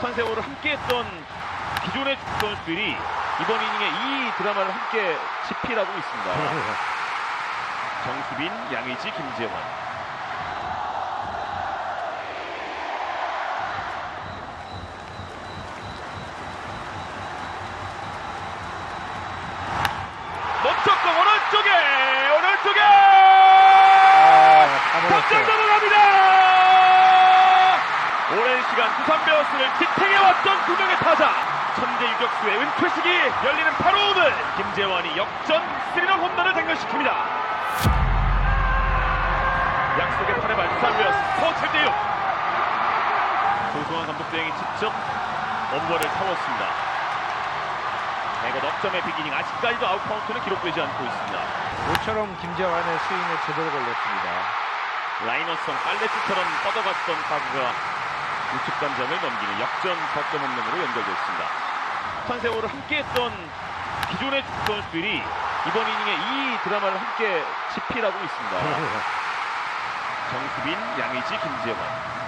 숱한 세월을 함께했던 기존의 선수들이 이번 이닝에 이 드라마를 함께 집필하고 있습니다. 정수빈, 양의지, 김재환. 멈췄고 오른쪽에 오른쪽에 탑장 넘어갑니다. 오랜 시간 두산 베어스를 지탱해왔던 두 명의 타자 천재 유격수의 은퇴식이 열리는 8호 오늘 김재환이 역전 스리런 홈런을 장렬시킵니다. 약속의 8회 말 두산 베어스 스코어 7대6 조성환 감독 대행이 직접 엄벌을 타웠습니다. 대거 넉점의 비기닝 아직까지도 아웃카운트는 기록되지 않고 있습니다. 모처럼 김재환의 스윙에 제대로 걸렸습니다. 라이너성 빨래치처럼 뻗어갔던 타구가 우측 담장을 넘기는 역전 덕점 홈런으로 연결됐습니다. 한 세월을 함께했던 기존의 선수들이 이번 이닝에 이 드라마를 함께 집필하고 있습니다. 정수빈, 양의지, 김재환.